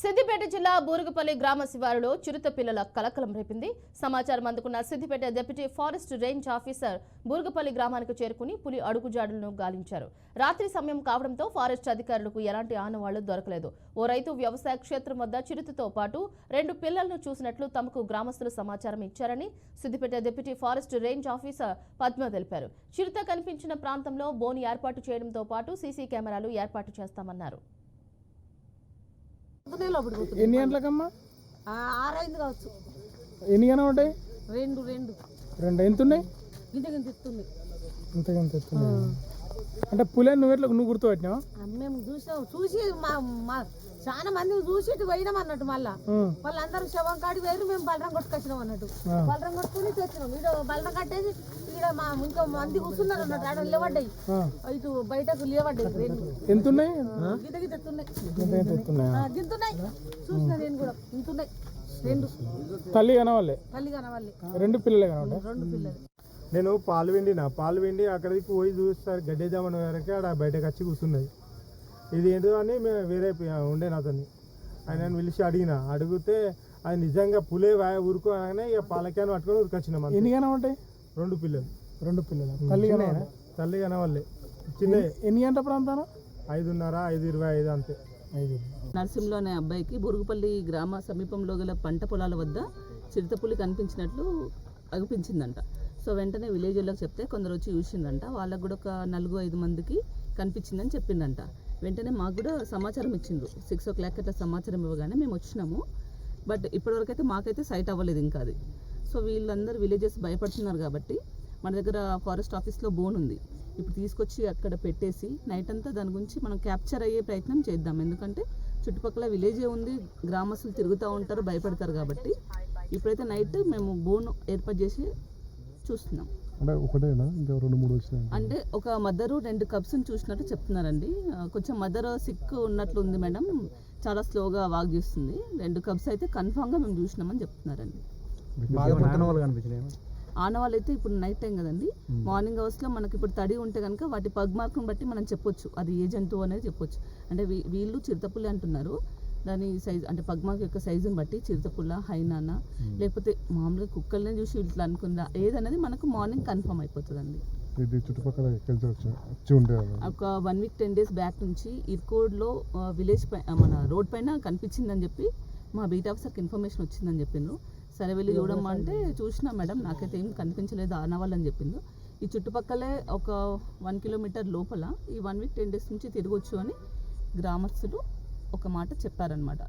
సిద్దిపేట జిల్లా బూరుగుపల్లి గ్రామ శివారులో చిరుత పిల్లల కలకలం రేపింది. సమాచారం అందుకున్న Siddipet deputy forest range officer Burugupalli గ్రామానికి చేరుకుని పులి అడుగుజాడులను గాలించారు. రాత్రి సమయం కావడంతో ఫారెస్ట్ అధికారులకు ఎలాంటి ఆనవాళ్ళు దొరకలేదు. ఓ రైతు వ్యవసాయ క్షేత్రం వద్ద చిరుతతో పాటు రెండు పిల్లలను చూసినట్లు తమకు గ్రామస్తులు సమాచారం ఇచ్చారని Siddipet deputy forest range officer Padma తెలిపారు. చిరుత కనిపించిన ప్రాంతంలో బోని ఏర్పాటు చేయడంతో పాటు సీసీ కెమెరాలు ఏర్పాటు చేస్తామన్నారు. ఎన్ని గంటలకమ్మా? ఆరైంది కావచ్చు. ఎన్ని గణం ఉంటాయి? రెండు రెండు. రెండు ఎంత ఉన్నాయి గింజ గింజ ఇస్తుంది ఇంత ఎంత ఎత్తున్నాయి అంటే పులి నువ్వు ఎట్లా నువ్వు గుర్తుపట్టినావా? మేము చూసాం చూసి మా మా చాలా మంది చూసి ఇటు పోయినాం అన్నట్టు మళ్ళా. వాళ్ళందరూ శవం కాడికి వేరు మేము బలరం కొట్టుకొచ్చినాం అన్నట్టు. బలరం కొట్టుకుని తెచ్చినాం. ఈడ బలరం కట్టేసి ఈడ మా ఇంకో మంది కూర్చున్నారు అన్నట్టు. ఆడ లేవడ్డాయి. ఇటు బయటకు లేవడ్డాయి ఎంత ఉన్నాయి? గిత గిత ఎత్తున్నాయి. గింతున్నాయి చూసిన నేను కూడా. ఇంతున్నాయి రెండు. తల్లి కనవాలే తల్లి రెండు పిల్లలే రెండు పిల్లలు. నేను పాలు వెండిన పాలు వెండి అక్కడికి పోయి చూస్తారు గడ్డేద్దామని వరకు ఆడ బయటకు వచ్చి కూర్చున్నది. ఇది ఏంటో అని మేము వేరే ఉండే అతన్ని ఆయన పిలిచి అడిగిన. అడిగితే అది నిజంగా పులే వాయ ఊరుకో అనగానే ఇక పాలక్యాన్ని పట్టుకొని ఉరికొచ్చినాం అంతే. ఎన్ని గణం ఉంటాయి? రెండు పిల్లలు. రెండు పిల్లలు? తల్లి తల్లి కనవాళ్ళే చిన్న ఎన్ని గంటల ప్రాంతాన? ఐదున్నర ఐదు ఇరవై ఐదు అంతే. ఐదు. నరసింహులు అనే అబ్బాయికి బురుగుపల్లి గ్రామ సమీపంలో గల పంట పొలాల వద్ద చిరుతపులి కనిపించినట్లు అనిపించిందంట. సో వెంటనే విలేజ్ వాళ్ళకి చెప్తే కొందరు వచ్చి చూసిందంట వాళ్ళకు కూడా ఒక నలుగు ఐదు మందికి కనిపించిందని చెప్పిందంట వెంటనే మాకు కూడా సమాచారం ఇచ్చిండ్రు. సిక్స్ ఓ క్లాక్ అట్లా సమాచారం ఇవ్వగానే మేము వచ్చినాము. బట్ ఇప్పటివరకు అయితే మాకైతే సైట్ అవ్వలేదు ఇంకా అది. సో వీళ్ళందరూ విలేజెస్ భయపడుతున్నారు కాబట్టి మన దగ్గర ఫారెస్ట్ ఆఫీస్లో బోన్ ఉంది. ఇప్పుడు తీసుకొచ్చి అక్కడ పెట్టేసి నైట్ అంతా దాని గురించి మనం క్యాప్చర్ అయ్యే ప్రయత్నం చేద్దాం. ఎందుకంటే చుట్టుపక్కల విలేజే ఉంది గ్రామస్తులు తిరుగుతూ ఉంటారు భయపడతారు కాబట్టి. ఇప్పుడైతే నైట్ మేము బోన్ ఏర్పాటు చేసి చూస్తున్నాం. అంటే ఒకటేనా? ఇంకా రెండు మూడు వచ్చినాయి అంటే ఒక మదరు రెండు కప్స్ని చూసినట్టు చెప్తున్నారండి. కొంచెం మదర్ సిక్ ఉన్నట్లు ఉంది మేడం. చాలా స్లోగా వాక్ చేస్తుంది. రెండు కప్స్ అయితే కన్ఫామ్గా మేము చూసినామని చెప్తున్నారండి. ఆనవాళ్ళు అయితే ఇప్పుడు నైట్ టైం కదండి. మార్నింగ్ అవర్స్లో మనకి ఇప్పుడు తడి ఉంటే కనుక వాటి పగ్ మార్క్ని బట్టి మనం చెప్పొచ్చు. అది ఏ జంతువు అనేది చెప్పొచ్చు. అంటే వీళ్ళు చిరుతపుల్లి అంటున్నారు. దాని సైజ్ అంటే పగ్ మార్క్ యొక్క సైజుని బట్టి చిరుతపుల్ల హైనానా లేకపోతే మామూలుగా కుక్కల్ని చూసి ఇట్లా అనుకుందా ఏదనేది మనకు మార్నింగ్ కన్ఫర్మ్ అయిపోతుందండి. ఇది చుట్టుపక్కల ఒక one week ten days back నుంచి ఇర్కోడ్లో విలేజ్ పై మన రోడ్ పైన కనిపించిందని చెప్పి మా బీట్ ఆఫీసర్కి ఇన్ఫర్మేషన్ వచ్చిందని చెప్పిండ్రు. సరే వెళ్ళి చూడమ్మా అంటే చూసినా మేడం నాకైతే ఏం కనిపించలేదు ఆనవాళ్ళని చెప్పిండ్రు. ఈ చుట్టుపక్కలే ఒక వన్ కిలోమీటర్ లోపల ఈ వన్ వీక్ టెన్ డేస్ నుంచి తిరగొచ్చు అని గ్రామస్తులు ఒక మాట చెప్పారనమాట